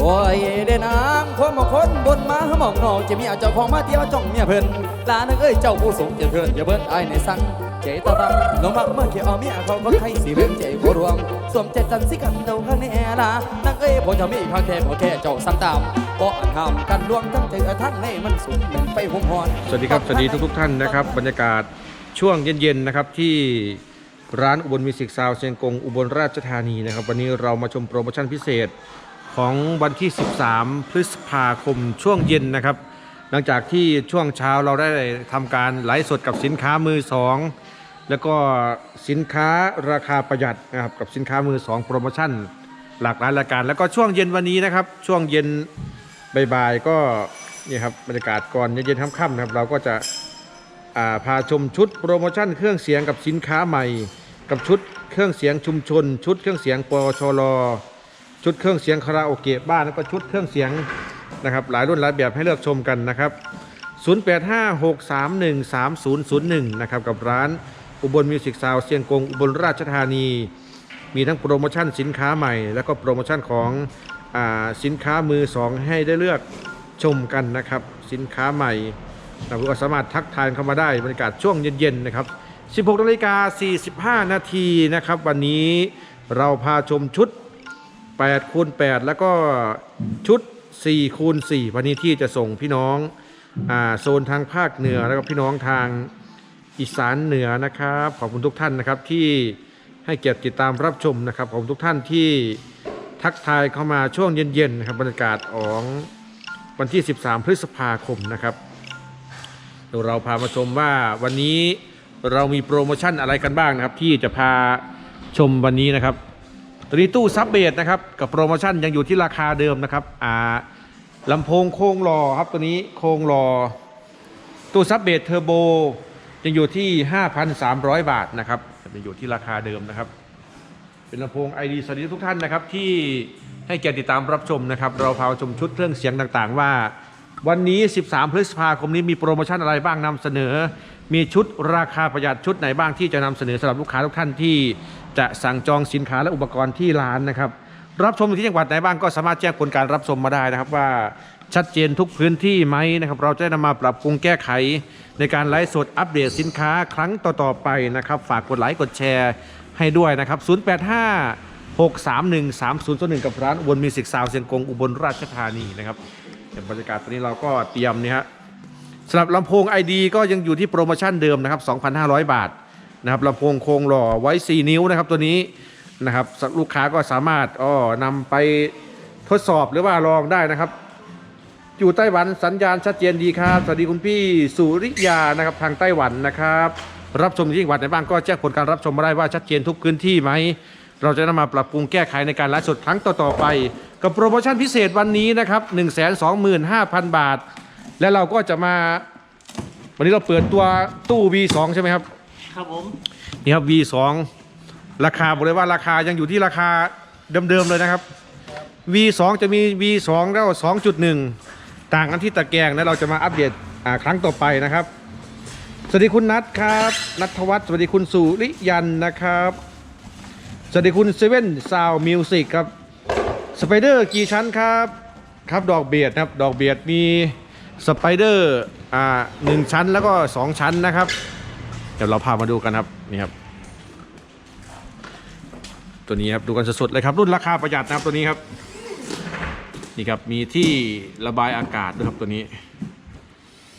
โอ้ยเด้นางความาคนบนมาหมองนอกจะมีเอาเจ้าของมาเที่ยวจ้องเมียเพิ่นลานึกเอ้ยเจ้าผู้สูงจะเพิ่นอย่าเพิ่นไอ้ายในสั่งใจตาตังลงมักเมื่อเขียวเอาเมียเขาก็ใครสิเรื่องใจบ่รวงสวมใจจันสิกันเดาข้างแน่ล่ะนักเอ้ยผมจะมีข้างแค่บ่แค่เจ้าสั่งตามบ่อันห้ามกันลวงทั้งใจทั้งในมันสุดเหมือนไปหุมหอนสวัสดีครับสวัสดีทุกๆท่านนะครับบรรยากาศช่วงเย็นๆนะครับที่ร้านอุบลมิวสิกซาวเชียงกงอุบลราชธานีนะครับวันนี้เรามาชมโปรโมชั่นพิเศษ ของวันที่ 13 พฤษภาคมช่วงเย็นนะครับ หลังจากที่ช่วงเช้าเราได้ทำการไลฟ์สดกับสินค้ามือสองแล้วก็สินค้าราคาประหยัดนะครับกับสินค้ามือสองโปรโมชั่น หลากหลายรายการ แล้วก็ช่วงเย็นวันนี้นะครับ ช่วงเย็นบ่ายๆก็นี่ครับบรรยากาศก่อนเย็นๆค่ำๆนะครับเราก็จะาพาชมชุดโปรโมชั่นเครื่องเสียงกับสินค้าใหม่ กับชุดเครื่องเสียงชุมชน ชุดเครื่องเสียงปชร ชุดเครื่องเสียงคาราโอเกะบ้านแล้วก็ชุดเครื่องเสียงนะครับหลายรุ่นหลายแบบให้เลือกชมกันนะครับ 0856313001 นะครับกับร้านอุบลมิวสิกซาวเสียงกงอุบลราชธานี มีทั้งโปรโมชั่นสินค้าใหม่ แล้วก็โปรโมชั่นของอาสินค้ามือสองให้ได้เลือกชมกันนะครับ สินค้าใหม่เราก็สามารถทักทายเข้ามาได้บรรยากาศช่วงเย็นๆนะครับ 16นาฬิกา45 นาทีนะครับ วันนี้เราพาชมชุด 8คูณ8แล้วก็ชุด4คูณ4วันนี้ที่จะส่งพี่น้องอโซนทางภาคเหนือแล้วก็พี่น้องทางอีสานเหนือนะครับ ขอบคุณทุกท่านนะครับที่ให้เกียรติติดตามรับชมนะครับขอบคุณทุกท่านที่ทักทายเข้ามาช่วงเย็นๆนะครับบรรยากาศของวันที่ 13 พฤษภาคมนะครับเดี๋ยวเราพามาชมว่าวันนี้เรามีโปรโมชั่นอะไรกันบ้างนะครับ ที่จะพาชมวันนี้นะครับ ตัวนี้ตู้ซับเบสนะครับกับโปรโมชั่นยังอยู่ที่ราคาเดิมนะครับอ่าลำโพงโค้งรอครับตัวนี้โค้งรอ ตู้ซับเบสเทอร์โบยังอยู่ที่ 5,300 บาทนะครับยังอยู่ที่ราคาเดิมนะครับ เป็นลำโพง ID สวัสดีทุกท่านนะครับที่ให้เกียรติติดตามรับชมนะครับ เราพาชมชุดเครื่องเสียงต่างๆ ว่า วันนี้ 13 พฤษภาคมนี้มีโปรโมชั่นอะไรบ้างนำเสนอ มีชุดราคาประหยัดชุดไหนบ้างที่จะนำเสนอสำหรับลูกค้าทุกท่านที่ จะสั่งจองสินค้าและอุปกรณ์ที่ร้านนะครับ รับชมที่จังหวัดไหนบ้างก็สามารถแจ้งผลการรับชมมาได้นะครับว่าชัดเจนทุกพื้นที่ไหมนะครับ เราจะได้นำมาปรับปรุงแก้ไข ในการไลฟ์สดอัปเดตสินค้าครั้งต่อๆไปนะครับ ฝากกดไลค์กดแชร์ให้ด้วยนะครับ 085 631 3001กับร้านอุบลมิวสิกซาวเสียงกงอุบลราชธานีนะครับบรรยากาศตอนนี้เราก็เตรียมนี่ฮะสำหรับลำโพง ID ก็ยังอยู่ที่โปรโมชั่นเดิมนะครับ 2,500 บาท นะครับลำโพงโครงหล่อไว้ 4 นิ้วนะครับตัวนี้นะครับลูกค้าก็สามารถอ้อนำไปทดสอบหรือว่าลองได้นะครับ อยู่ไต้หวันสัญญาณชัดเจนดีครับ สวัสดีคุณพี่สุริยานะครับทางไต้หวันนะครับ รับชมที่จังหวัดไหนบ้างก็แจ้งผลการรับชมมาได้ว่าชัดเจนทุกพื้นที่ไหมเราจะนำมาปรับปรุงแก้ไขในการไลฟ์สดครั้งต่อๆไป กับโปรโมชั่นพิเศษวันนี้นะครับ1 2 5 0 0 0 บาท และเราก็จะมา วันนี้เราเปิดตัวตู้ V2 ใช่ไหมครับ ครับผม นี่ครับ V2 ราคาบอกเลยว่าราคายังอยู่ที่ราคาเดิมๆเลยนะครับ V2 จะมี V2 แล้ว 2.1 ต่างกันที่ตะแกรงนะเราจะมาอัปเดตครั้งต่อไปนะครับ สวัสดีคุณนัทครับนัทวัฒน์สวัสดีคุณสุริยันนะครับ สวัสดีคุณเซเว่นซาวมิวสิกครับสไปเดอร์กี่ชั้นครับครับดอกเบียดครับดอกเบียดมีสไปเดอร์อ่าหนึ่งชั้นแล้วก็สองชั้นนะครับ ดี๋ยวเราพามาดูกันครับนี่ครับตัวนี้ครับดูกันสดๆเลยครับรุ่นราคาประหยัดนะครับตัวนี้ครับนี่ครับมีที่ระบายอากาศด้วยครับตัวนี้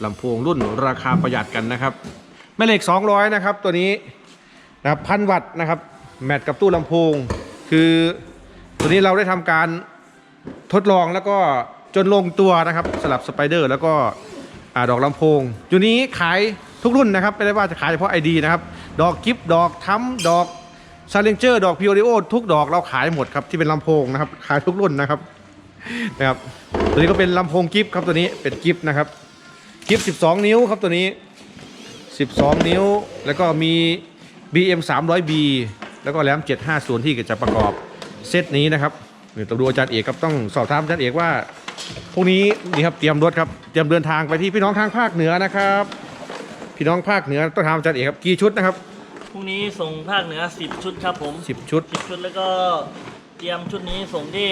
ลำโพงรุ่นราคาประหยัดกันนะครับแม่เหล็ก 200 นะครับ ตัวนี้นะครับพันวัตต์นะครับ แมทกับตู้ลำโพง คือตัวนี้เราได้ทำการทดลองแล้วก็จนลงตัวนะครับสลับสไปเดอร์ แล้วก็อดอกลำโพงอยู่นี้ขาย ทุกรุ่นนะครับไม่ได้ว่าจะขายเฉพาะไอดีนะครับดอกกิฟดอกทั้มดอกซาเลนเจอร์ดอกพิโอริโอทุกดอกเราขายหมดครับที่เป็นลำโพงนะครับขายทุกรุ่นนะครับนะครับตัวนี้ก็เป็นลำโพงกิฟครับตัวนี้เป็นกิฟนะครับกิฟ12 นิ้วครับตัวนี้ 12 นิ้ว แล้วก็มี BM 300B แล้วก็แรม750 ที่จะประกอบเซตนี้นะครับเดี๋ยวต้องดูอาจารย์เอกครับต้องสอบถามอาจารย์เอกว่าพรุ่งนี้นี่ครับเตรียมรถครับเตรียมเดินทางไปที่พี่น้องทางภาคเหนือนะครับ พี่น้องภาคเหนือต้องถามอาจารย์เอกครับกี่ชุดนะครับ พรุ่งนี้ส่งภาคเหนือ 10 ชุดครับผม10 ชุด 10 ชุดแล้วก็เตรียมชุดนี้ส่งที่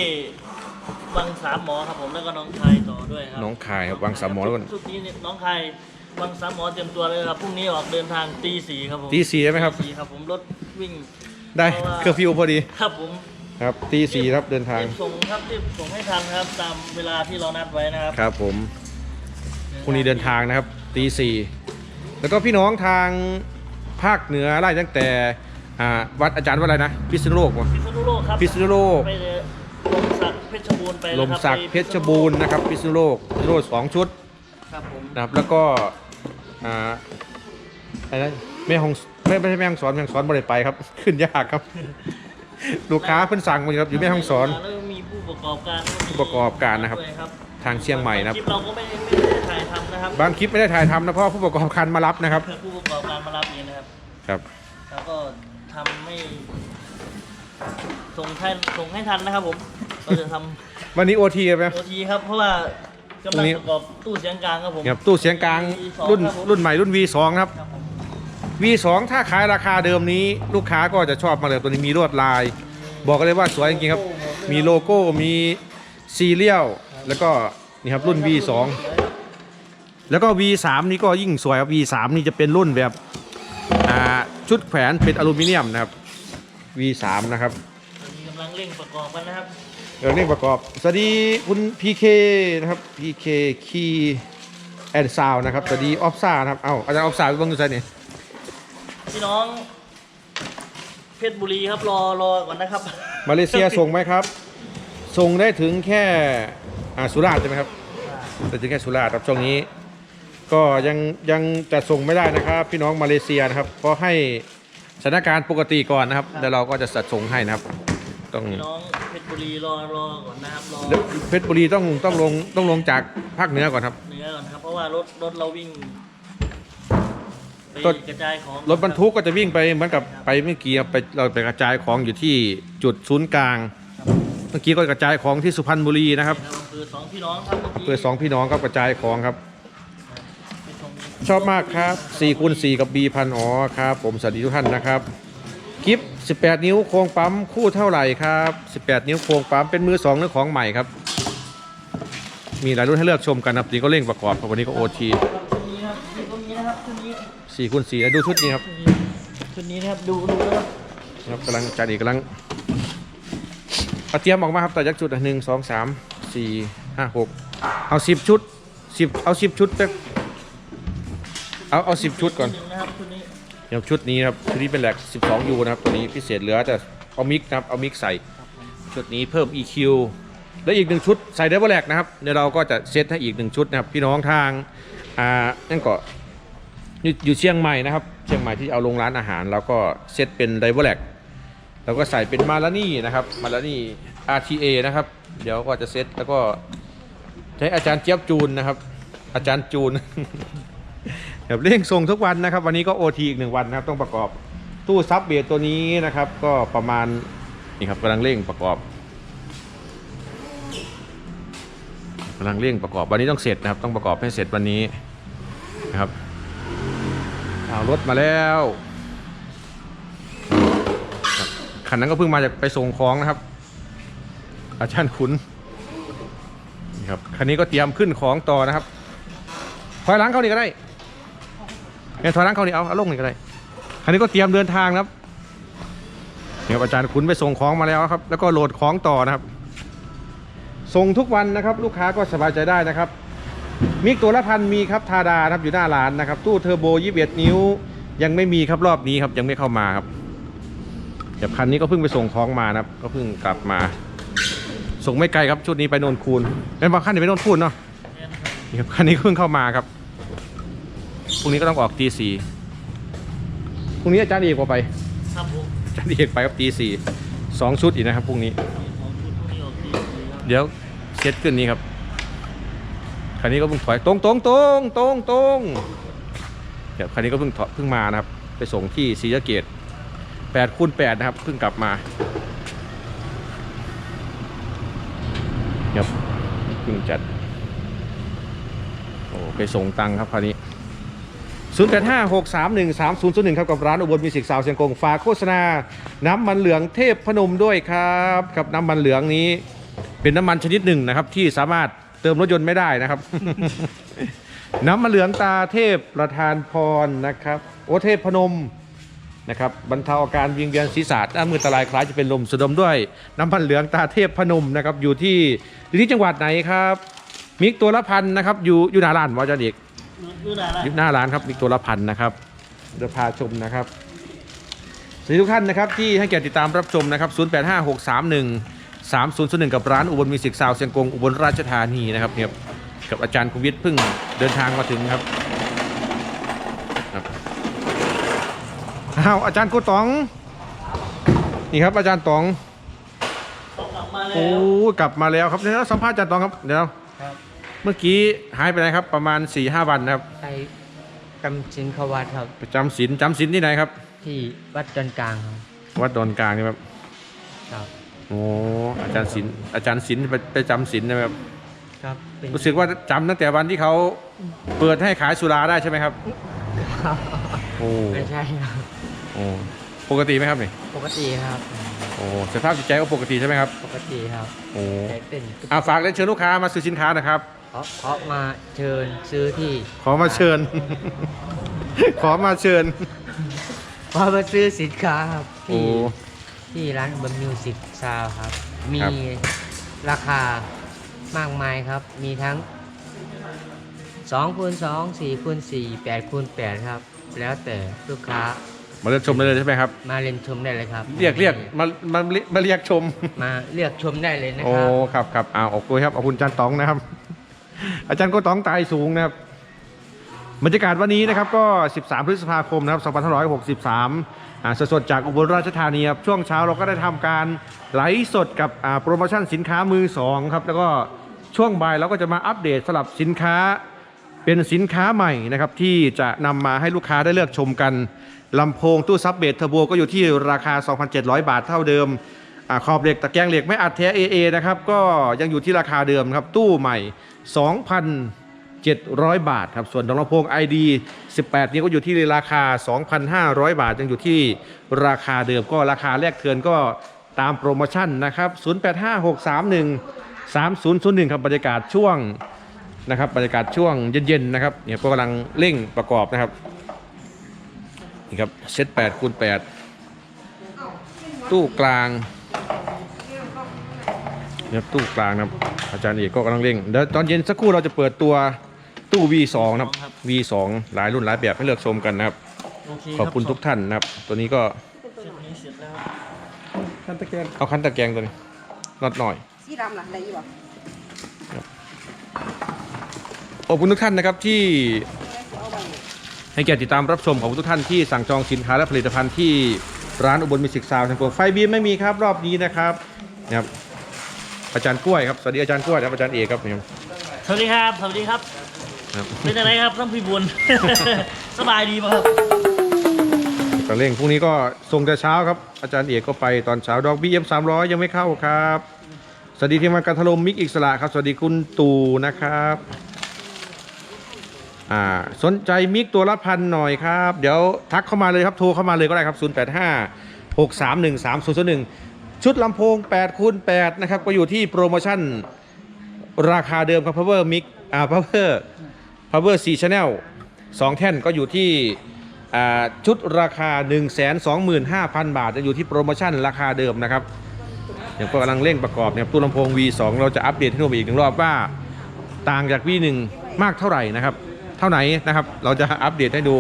วังสามหมอครับผมแล้วก็น้องชายต่อด้วยครัน้องคายครับวังสามหมอแล้วก็ ชุดนี้เนี่ยน้องชายวังสามหมอเตรียมตัวเลยครับพรุ่งนี้ออกเดินทางตีสี่ครับผมตีสี่ได้ไหมครับ ตีสี่ครับผมรถวิ่ง ได้เพราะว่า เคอร์ฟิวพอดีครับผมครับตีสี่ครับเดินทางรีบส่งครับรีบส่งให้ทันครับตามเวลาที่เรานัดไว้นะครับครับผมพรุ่งนี้เดินทางนะครับตีสี่ แล้วก็พี่น้องทางภาคเหนือไล่ตั้งแต่อ่าวัดอาจารย์วัดอะไรนะพิษณุโลกวะ พิษณุโลกครับพิษณุโลก ไปเลยลมศักดิ์เพชรบูรณ์ไปลเลยมครับศักดิ์ไปเพชรบูรณ์นะครับพิษณุโลกพิษณุโลกสองชุดครับผมนะครับแล้วก็อ่าอะไรนะแม่ฮองไม่ไม่ใช่แม่ฮองสอนแม่ฮองสอนบริไปครับ ขึ้นยากครับ ลูกค้าเพิ่นสั่งมาอยู่ครับอยู่แม่ฮองสอน แล้วก็มีผู้ประกอบการก็มีผู้ประกอบการนะครับ ด้วย ทางเชียงใหม่นะครับคลิปเราก็ไม่ได้ไม่ได้ถ่ายทำนะครับบางคลิปไม่ได้ถ่ายทำนะเพราะผู้ประกอบการมารับนะครับ ผู้ประกอบการมารับเองนะครับ ครับแล้วก็ทำให้ส่งให้ส่งให้ทันนะครับผมเราจะทวันนี้โอทีไหมำโอทีครับ เพราะว่ากำลังประกอบตู้เสียงกลางครับผม ครับตู้เสียงกลางรุ่นรุ่นใหม่รุ่น V2 ครับ ครับผม V2 ถ้าขายราคาเดิมนี้ ลูกค้าก็จะชอบมากเลยตัวนี้มีลวดลาย บอกกันเลยว่าสวยจริงๆครับ มีโลโก้มีซีเรียล แล้วก็นี่ครับรุ่น V2 แล้วก็ V3 นี่ก็ยิ่งสวยครับ V3 นี่จะเป็นรุ่นแบบอ่าชุดแขวนเป็นอลูมิเนียมนะครับ V3 นะครับตอนนี้กำลังเร่งประกอบกันนะครับเดี๋ยวเร่งประกอบ สวัสดีคุณ PK นะครับ PK Key and Sound นะครับ สวัสดีออฟซ่านะครับ เอ้าอาจารย์ออฟซ่าไปเบ้างดูใช่นี่พี่น้องเพชรบุรีครับรอรอก่อนนะครับ มาเลเซียส่งไหมครับ ส่งได้ถึงแค่ อ่าสุราษฎร์ใช่ไหมครับแต่ถึงแค่สุราษฎร์ครับช่วงนี้ ก็ยังยังจะส่งไม่ได้นะครับ พี่น้องมาเลเซียนะครับเพราะให้สถานการณ์ปกติก่อนนะครับ แล้วเราก็จะจัดส่งให้นะครับ ต้องพี่น้องเพชรบุรีรอรอก่อนนะครับรอเดี๋ยวเพชรบุรีต้องต้องลงต้องลงจากภาคเหนือก่อนครับ เนื้อก่อนครับ เพราะว่ารถรถเราวิ่งไปรถ กระจายของรถบรรทุกก็จะวิ่งไปเหมือนกับไปเมื่อกี้ครับไปเราไปกระจายของอยู่ที่จุดศูนย์กลาง เมื่อกี้ก็กระจายของที่สุพรรณบุรีนะครับครับคือสองพี่น้องครับเมื่อกี้เพื่อสองพี่น้องครับกระจายของครับเป็นตรงนี้ชอบมากครับ4คูณ4กับ B พันอ๋อครับ ผมสวัสดีทุกท่านนะครับคลิป18 นิ้วโครงปั๊มคู่เท่าไหร่ครับ 18 นิ้วโครงปั๊มเป็นมือ2หรือของใหม่ครับ มีหลายรุ่นให้เลือกชมกันครับนี่ก็เร่งประกอบครับวันนี้ก็ OT ชุดนี้นะครับชุดนี้นะครับชุดนี้4คูณ4แล้วดูชุดนี้ครับชุดนี้นะครับดูดูนะครับครับกำลังจานอีกกำลัง เอาเตรียมออกมาครับแต่ยักษ์ชุดหนึ่งสองสามสี่ห้าหกเอาสิบชุดสิบเอาสิบชุดเต็มเอาเอาสิบชุดก่อนหนึ่งนะครับชุดนี้เดี๋ยวชุดนี้ครับชุดนี้เป็นแหลก12ยูนะครับตัวนี้พิเศษเหลือแต่เอามิกนะครับเอามิกใส่ชุดนี้เพิ่ม EQ และอีกหนึ่งชุดใส่ไดเวอร์แลกนะครับเดี๋ยวเราก็จะเซตให้อีกหนึ่งชุดนะครับพี่น้องทางอ่านั่นก็อยู่อยู่เชียงใหม่นะครับ เชียงใหม่ที่เอาลงร้านอาหาร แล้วก็เซตเป็นไดเวอร์แลก แล้วก็ใส่เป็นมาลานี่นะครับมาลานี่ RTA นะครับ เดี๋ยวก็จะเซตแล้วก็ใช้อาจารย์เจี๊ยบจูนนะครับ อาจารย์จูนแบบเร่งส่งทุกวันนะครับ วันนี้ก็โอทีอีกหนึ่งวันนะครับ ต้องประกอบตู้ซับเบสตัวนี้นะครับ ก็ประมาณนี่ครับกำลังเร่งประกอบกำลังเร่งประกอบวันนี้ต้องเสร็จนะครับ ต้องประกอบให้เสร็จวันนี้นะครับเอารถมาแล้ว คันนั้นก็เพิ่งมาจากไปส่งของนะครับ อาจารย์ขุนนี่ครับคันนี้ก็เตรียมขึ้นของต่อนะครับถอยหลังเขานี่ก็ได้เนี่ยถอยหลังเขานี่เอาเอาลงนี่ก็ได้คันนี้ก็เตรียมเดินทางนะครับเนี่ยอาจารย์ขุนไปส่งของมาแล้วครับ แล้วก็โหลดของต่อนะครับ ส่งทุกวันนะครับ ลูกค้าก็สบายใจได้นะครับมิกตัวละพันมีครับทาดานะครับอยู่หน้าร้านนะครับ ตู้เทอร์โบ 21 นิ้ว ยังไม่มีครับรอบนี้ครับยังไม่เข้ามาครับ เดี๋ยวคันนี้ก็เพิ่งไปส่งของมานะครับ ก็เพิ่งกลับมา ส่งไม่ไกลครับชุดนี้ไปโนนคูนเป็นบางคันนี่ไปโนนคูนเนาะเนี่ยนะครับนี่ครับคันนี้ก็เพิ่งเข้ามาครับพรุ่งนี้ก็ต้องออกตีสี่พรุ่งนี้อาจารย์เอกว่าไปครับผมอาจารย์เอกไปครับตีสี่สองชุดอีกนะครับพรุ่งนี้ของชุดพวกนี้ออกดีดีครับเดี๋ยวเซ็ตขึ้นนี้ครับคันนี้ก็เพิ่งถอยตรงตรงตรงตรงตรงเดี๋ยวคันนี้ก็เพิ่งถอยเพิ่งมานะครับ ไปส่งที่ศรีสะเกด แปดคูณแปดนะครับเพิ่งกลับมาครับเพิ่งจัด โอ้ไปส่งตังค์ครับคราวนี้ 0 8 5 6 3 1 3 0 0 1 ครับ กับร้านอุบลมิวสิกซาวเชียงกงฝากโฆษณา น้ำมันเหลืองเทพพนมด้วยครับกับน้ำมันเหลืองนี้ เป็นน้ำมันชนิดหนึ่งนะครับ ที่สามารถเติมรถยนต์ไม่ได้นะครับ น้ำมันเหลืองตาเทพประธานพรนะครับ โอเทพพนม นะครับบรรเทาอาการวิงเวียนศีรษะหน้ามือตะลายคล้ายจะเป็นลมสะดมด้วย น้ำมันเหลืองตาเทพพนมนะครับอยู่ที่อยู่ที่จังหวัดไหนครับมิกตัวละพันนะครับอยู่อยู่หน้าร้านวาจารย์เอกดูได้ละอยู่หน้าร้านครับมิกตัวละพันนะครับเดี๋ยวพาชมนะครับสวัสดีทุกท่านนะครับที่ให้เกียรติติดตามรับชมนะครับ 085631 3001 กับร้านอุบลมิวสิกซาวเชียงกงอุบลราชธานีนะครับเนี่ยกับอาจารย์คุวิทย์เพิ่งเดินทางมาถึงครับครับ อ้าวอาจารย์โกตอง นี่ครับอาจารย์ตองเขากลับมาแล้โอ้ว กลับมาแล้วครับเดี๋ยวสัมภาษณ์อาจารย์ตองครับเดี๋ยวครับ เมื่อกี้หายไปไหนครับ ประมาณ4ีหวันนะครับไปกำชินขวัดครับ ไปจำศีลจำศีลที่ไหนครับ ที่วัดดอนกลางครับวัดดอนกลางนี่ครับครับ โอ้อาจารย์ศิลป์อาจารย์ศิลป์ไปไปจำศิลป์นะครับครับเป็นรู้สึกว่าจำตั้งแต่วันที่เขาเปิดให้ขายสุราได้ใช่ไหมครับโอ้ ไม่ใช่ครับ โอ้ปกติไหมครับนี่ปกติครับ โอ้สภาพจิตใจก็ปกติใช่ไหมครับ ปกติครับโอ้แต่เต้นอาฝากเรียนเชิญลูกค้ามาซื้อสินค้านะครับเพราะเพราะมาเชิญซื้อที่ขอมาเชิญ ขอมาเชิญเพราะมาซื้อสินค้าครับโอ้ ที่ที่ร้านบัมมิวสิกซาวครับ มีครับ ราคามากมายครับ มีทั้ง2คูณ2 4คูณ4 8คูณ8ครับ แล้วแต่ลูกค้า มาเรียนชมได้เลยใช่ไหมครับ มาเรียนชมได้เลยครับเรียกเรียกมามามาเรียกชม มาเลือกชมได้เลยนะโอ้ครับครับครับอ้าวขอบคุณครับขอบคุณอาจารย์ตองนะครับ อาจารย์ก็ตองตายสูงนะครับบรรยากาศวันนี้นะครับก็ 13 พฤษภาคมนะครับ2563อ่าสดๆจากอุบลราชธานีครับช่วงเช้าเราก็ได้ทำการไลฟ์สดกับอ่าโปรโมชั่นสินค้ามือสองครับแล้วก็ช่วงบ่ายเราก็จะมาอัปเดตสลับสินค้า เป็นสินค้าใหม่นะครับที่จะนำมาให้ลูกค้าได้เลือกชมกันลำโพงตู้ซับเบสเทอร์โบก็อยู่ที่ราคา 2,700 บาทเท่าเดิมอขอบเหล็กตะแกรงเหล็กไม่อัดแท้ AA นะครับก็ยังอยู่ที่ราคาเดิมครับตู้ใหม่ 2,700 บาทครับส่วนลำโพง ID 18 นี้ก็อยู่ที่ราคา 2,500 บาท ยังอยู่ที่ราคาเดิมก็ราคาแลกเทือนก็ตามโปรโมชั่นนะครับ 085631 3001 ครับบรรยากาศช่วง นะครับบรรยากาศช่วงเย็นๆนะครับเนี่ยพวกกำลังเร่งประกอบนะครับนี่ครับเซต8คูณ8ตู้กลางเนี่ยตู้กลางนะครับอาจารย์เอกก็กำลังเร่งเดี๋ยวตอนเย็นสักครู่เราจะเปิดตัวตู้ V2 นะครับ V2 หลายรุ่นหลายแบบให้เลือกชมกันนะครับโอเคขอบคุณทุกท่านนะครับ ตัวนี้ก็เสร็จนี้เสร็จแล้วเอาคันตะแกรงตัวนี้น็อตหน่อยสีดำล่ะได้อยู่บ่ ขอบคุณทุกท่านนะครับที่เอาไปให้เกียรติติดตามรับชมของทุกท่านที่สั่งจองสินค้าและผลิตภัณฑ์ที่ร้านอุบลมิวสิกซาวด์ทางโปรไฟบีมไม่มีครับรอบนี้นะครับนะครับ อาจารย์กล้วยครับสวัสดีอาจารย์กล้วยครับอาจารย์เอกครับเนี่ยสวัสดีครับ สวัสดีครับ ครับเป็นอะไรครับท่านพี่บุญ สบายดีป่ะครับกระเร่งพรุ่งนี้ก็ส่งแต่เช้าครับ อาจารย์เอกก็ไปตอนเช้าดอกบีเอ็มสามร้อยยังไม่เข้าครับ สวัสดีทีมงานการถล่มมิกอิสระครับ สวัสดีคุณตู่นะครับ อ่าสนใจมิกตัวละพันหน่อยครับ เดี๋ยวทักเข้ามาเลยครับโทรเข้ามาเลยก็ได้ครับ 0 8 5 6 3 1 3 0 0 1 ชุดลำโพง8คูณ8นะครับ ก็อยู่ที่โปรโมชั่นราคาเดิมครับ power mic อ่า power power 4 channel 2 แท่นก็อยู่ที่อ่าชุดราคา 125,000 บาทจะอยู่ที่โปรโมชั่นราคาเดิมนะครับอย่างก็กำลังเร่งประกอบเนี่ยตู้ลำโพง V2 เราจะอัปเดตให้ดูอีกหนึ่งรอบว่า ต่างจาก V1 มากเท่าไหร่นะครับ เท่าไหนนะครับ เราจะอัปเดตให้ดู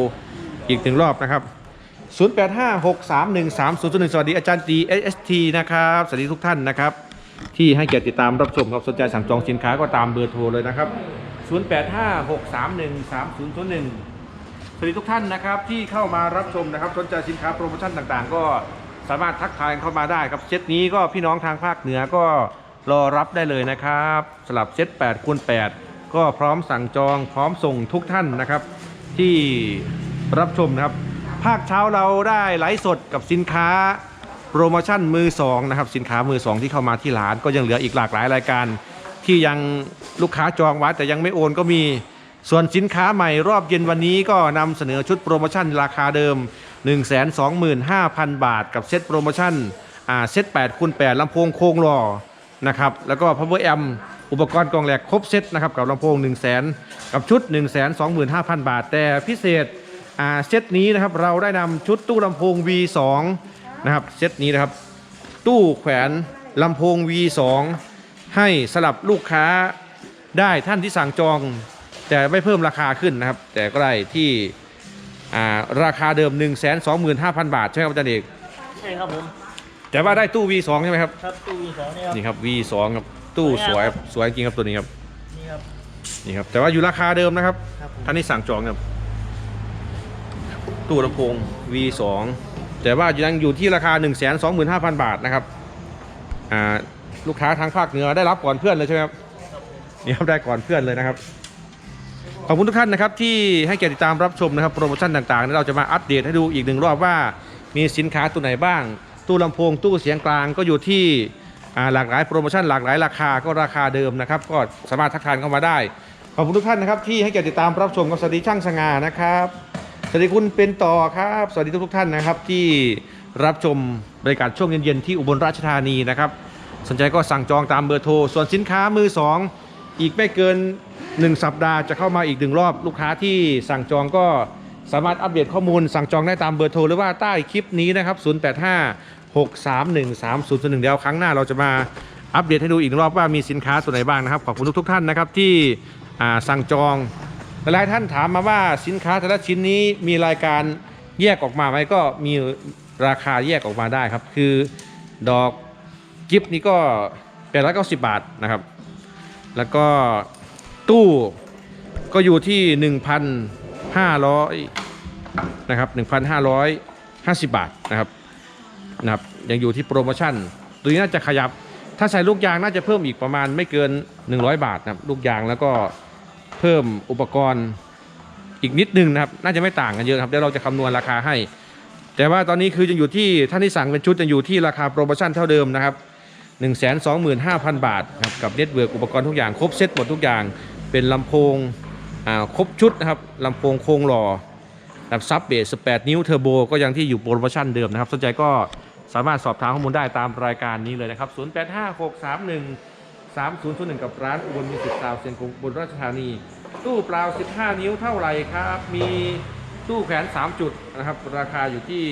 อีกหนึ่งรอบนะครับ 0856313001 สวัสดีอาจารย์ตี ST นะครับ สวัสดีทุกท่านนะครับ ที่ให้เกียรติติดตามรับชมครับสนใจสั่งจองสินค้าก็ตามเบอร์โทรเลยนะครับ 0856313001 สวัสดีทุกท่านนะครับที่เข้ามารับชมนะครับสนใจสินค้าโปรโมชั่นต่างๆ ก็สามารถทักทายเข้ามาได้ครับเซตนี้ก็พี่น้องทางภาคเหนือก็รอรับได้เลยนะครับสลับเซต8คูณ8 ก็พร้อมสั่งจองพร้อมส่งทุกท่านนะครับ ที่รับชมนะครับ ภาคเช้าเราได้ไลฟ์สดกับสินค้าโปรโมชั่นมือสองนะครับสินค้ามือสองที่เข้ามาที่ร้านก็ยังเหลืออีกหลากหลายรายการ ที่ยังลูกค้าจองไว้แต่ยังไม่โอนก็มีส่วนสินค้าใหม่รอบเย็นวันนี้ก็นำเสนอชุดโปรโมชั่นราคาเดิม 125,000 บาท กับเซตโปรโมชั่นเซต8คูณ8ลำโพงโครงหล่อนะครับแล้วก็ power amp อุ ปกรณ์กล่องแหลกครบเซตนะครับกับลำโพง 1 0 0 0 0แกับชุด 1 2 5 0 0 0 บาท แต่พิเศษอ่าเซตนี้นะครับเราได้นำชุดตู้ลำโพง V2 นะครับเซตนี้นะครับ ตู้แขวนลำโพง V2 ให้สลับลูกค้าได้ท่านที่สั่งจอง แต่ไม่เพิ่มราคาขึ้นนะครับ แต่ก็ได้ที่อ่าราคาเดิม 1 2 5 0 0 0 บาท ใช่ไหมครับอาจารย์เอกใช่ครับผมแต่ว่าได้ตู้ V2 ใช่ไหมครับครับตู้วีสองนี่ครับนี่ครับ V2 ครับ ตู้สวยครับสวยจริงครับตัวนี้ครับนี่ครับ นี่ครับ แต่ว่าอยู่ราคาเดิมนะครับครับผม ท่านที่สั่งจองครับ ตู้ลำโพง V2 แต่ว่ายังอยู่ที่ราคา 1 2 5 0 0 0 บาทนะครับอ่าลูกค้าทางภาคเหนือได้รับก่อนเพื่อนเลยใช่ไหมครับนี่ครับได้ก่อนเพื่อนเลยนะครับ ขอบคุณทุกท่านนะครับที่ให้เกียรติติดตามรับชมนะครับโปรโมชั่นต่างๆเราจะมาอัปเดตให้ดูอีกหนึ่งรอบว่ามีสินค้าตัวไหนบ้าง ตู้ลำโพง ตู้เสียงกลางก็อยู่ที่อ่า หลากหลายโปรโมชั่นหลากหลายราคาก็ราคาเดิมนะครับก็สามารถทักทายเข้ามาได้ ขอบคุณทุกท่านนะครับที่ให้เกียรติติดตามรับชมกับสวัสดีช่างสง่านะครับสวัสดีคุณเป็นต่อครับ สวัสดีทุกๆท่านนะครับที่รับชมบรรยากาศช่วงเย็นๆที่อุบลราชธานีนะครับสนใจก็สั่งจองตามเบอร์โทร ส่วนสินค้ามือสองอีกไม่เกิน 1 สัปดาห์จะเข้ามาอีกหนึ่งรอบลูกค้าที่สั่งจองก็สามารถอัปเดตข้อมูลสั่งจองได้ตามเบอร์โทร หรือว่าใต้คลิปนี้นะครับ 085 631 3001เดี๋ยวครั้งหน้าเราจะมาอัปเดตให้ดูอีกรอบว่ามีสินค้าตัวไหนบ้างนะครับ ขอบคุณทุกๆท่านนะครับที่สั่งจองหลายท่านถามมาว่าสินค้าแต่ละชิ้นนี้มีรายการแยกออกมาไหมก็มีราคาแยกออกมาได้ครับ คือดอกกิฟต์นี้ก็890บบาทนะครับ แล้วก็ตู้ก็อยู่ที่1,500นห้าร้อยนะครับ1,550บาทนะครับ นะครับยังอยู่ที่โปรโมชั่น ตัวนี้น่าจะขยับ ถ้าใส่ลูกยางน่าจะเพิ่มอีกประมาณไม่เกิน 100 บาทนะครับลูกยางแล้วก็เพิ่มอุปกรณ์อีกนิดนึงนะครับ น่าจะไม่ต่างกันเยอะครับเดี๋ยวเราจะคำนวณราคาให้ แต่ว่าตอนนี้คือยังอยู่ที่ท่านที่สั่งเป็นชุดยังอยู่ที่ราคาโปรโมชั่นเท่าเดิมนะครับ125,000 บาทครับกับเน็ตเวิร์กอุปกรณ์ทุกอย่างครบเซตหมดทุกอย่างเป็นลำโพงอ่าครบชุดนะครับลำโพงโครงหล่อแบบซับเบส8นิ้วเทอร์โบก็ยังที่อยู่โปรโมชั่นเดิมนะครับ สนใจก็ สามารถสอบถามข้อมูลได้ตามรายการนี้เลยนะครับ 085631 3001 กับร้านอุบลมิวสิกซาวเซียงกงอุบลราชธานี ตู้เปล่า 15 นิ้วเท่าไหร่ครับ มีตู้แขวน 3 จุดนะครับ ราคาอยู่ที่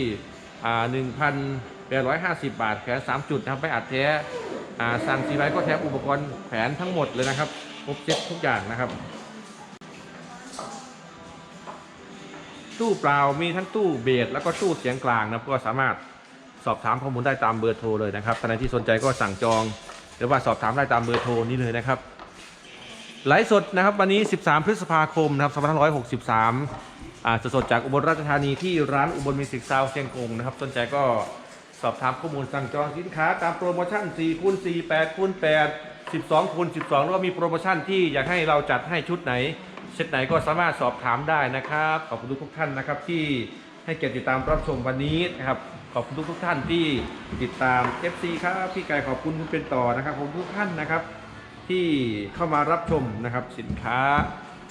1,850 บาท แขวน 3 จุดนะครับไม่อัดแท้สั่งสีไว้ก็แถมอุปกรณ์แขวนทั้งหมดเลยนะครับ ครบเซ็ตทุกอย่างนะครับ ตู้เปล่ามีทั้งตู้เบสแล้วก็ตู้เสียงกลางนะครับก็สามารถ สอบถามข้อมูลได้ตามเบอร์โทรเลยนะครับท่านใดที่สนใจก็สั่งจอง หรือว่าสอบถามได้ตามเบอร์โทรนี้เลยนะครับไลฟ์สดนะครับวันนี้ 13 พฤษภาคมนะครับ2563อ่าสดๆจากอุบลราชธานีที่ร้านอุบลมิวสิกซาวเชียงกงนะครับสนใจก็สอบถามข้อมูลสั่งจองสินค้าตามโปรโมชั่น4คูณ4 8คูณ8 12คูณ12แล้วก็มีโปรโมชั่นที่อยากให้เราจัดให้ชุดไหนเซตไหนก็สามารถสอบถามได้นะครับ ขอบคุณทุกท่านนะครับที่ ให้เกียรติติดตามรับชมวันนี้นะครับขอบคุณทุกๆท่านที่ติดตาม FC ครับพี่ไก่ขอบคุณคุณเป็นต่อนะครับขอบคุณทุกท่านนะครับ ที่เข้ามารับชมนะครับสินค้า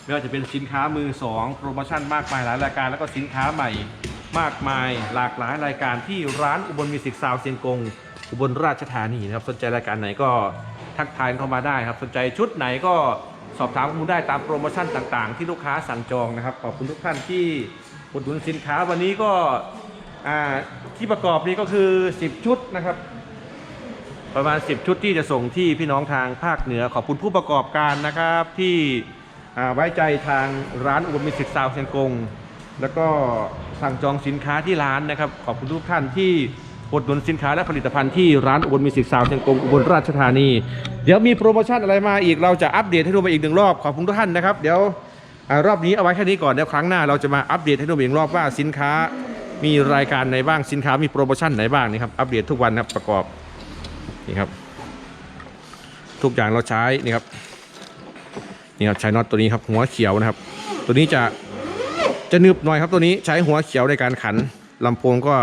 ไม่ว่าจะเป็นสินค้ามือสองโปรโมชั่นมากมายหลายรายการ แล้วก็สินค้าใหม่มากมายหลากหลายรายการที่ร้านอุบลมิวสิกซาวเซียงกงอุบลราชธานีนะครับสนใจรายการไหนก็ทักทายเข้ามาได้ครับ สนใจชุดไหนก็สอบถามข้อมูลได้ตามโปรโมชั่นต่างๆ ที่ลูกค้าสั่งจองนะครับขอบคุณทุกท่านที่ อุดหนุนสินค้าวันนี้ก็ที่ประกอบนี้ก็คือ 10 ชุดนะครับ ประมาณ 10 ชุดที่จะส่งที่พี่น้องทางภาคเหนือขอบคุณผู้ประกอบการนะครับที่ไว้ใจทางร้านอุบลมิสิกซาวเชียงกง แล้วก็สั่งจองสินค้าที่ร้านนะครับ ขอบคุณทุกท่านที่อุดหนุนสินค้าและผลิตภัณฑ์ที่ร้านอุบลมิวสิกซาวเชียงกงอุบลราชธานี เดี๋ยวมีโปรโมชั่นอะไรมาอีกเราจะอัปเดตให้ดูมาอีกหนึ่งรอบขอบคุณทุกท่านนะครับ เดี๋ยว รอบนี้เอาไว้แค่นี้ก่อนเดี๋ยวครั้งหน้าเราจะมาอัปเดตให้ดูอีกหนึ่งรอบว่าสินค้ามีรายการไหนบ้างสินค้ามีโปรโมชั่นไหนบ้างนี่ครับอัปเดตทุกวันนะครับประกอบนี่ครับ ทุกอย่างเราใช้นี่ครับนี่ครับใช้น็อตตัวนี้ครับหัวเขียวนะครับ ตัวนี้จะจะนึบหน่อยครับตัวนี้ใช้หัวเขียวในการขันลำโพงก็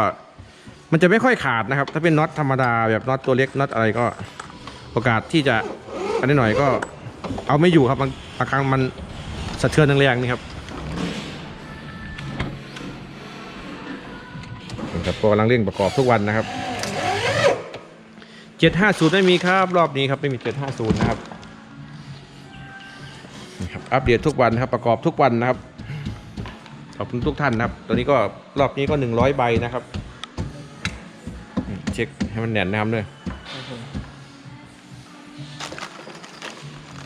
มันจะไม่ค่อยขาดนะครับ ถ้าเป็นน็อตธรรมดาแบบน็อตตัวเล็กน็อตอะไรก็โอกาสที่จะอันนี้หน่อยก็เอาไม่อยู่ครับบางบางครั้งมัน สะเทือนแรงๆนี่ครับนี่ครับก็กำลังเร่งประกอบทุกวันนะครับ 750 ไม่มีครับรอบนี้ครับไม่มี 750 นะครับนี่ครับอัปเดตทุกวันนะครับประกอบทุกวันนะครับขอบคุณทุกท่านนะครับ ตอนนี้ก็รอบนี้ก็ 100 ใบนะครับอืมเช็คให้มันแน่นนะครับด้วย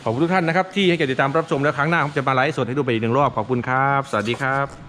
ขอบคุณทุกท่านนะครับที่ให้เกียรติติดตามรับชมแล้วครั้งหน้าผมจะมาไลฟ์สดให้ดูไปอีกหนึ่งรอบขอบคุณครับ สวัสดีครับ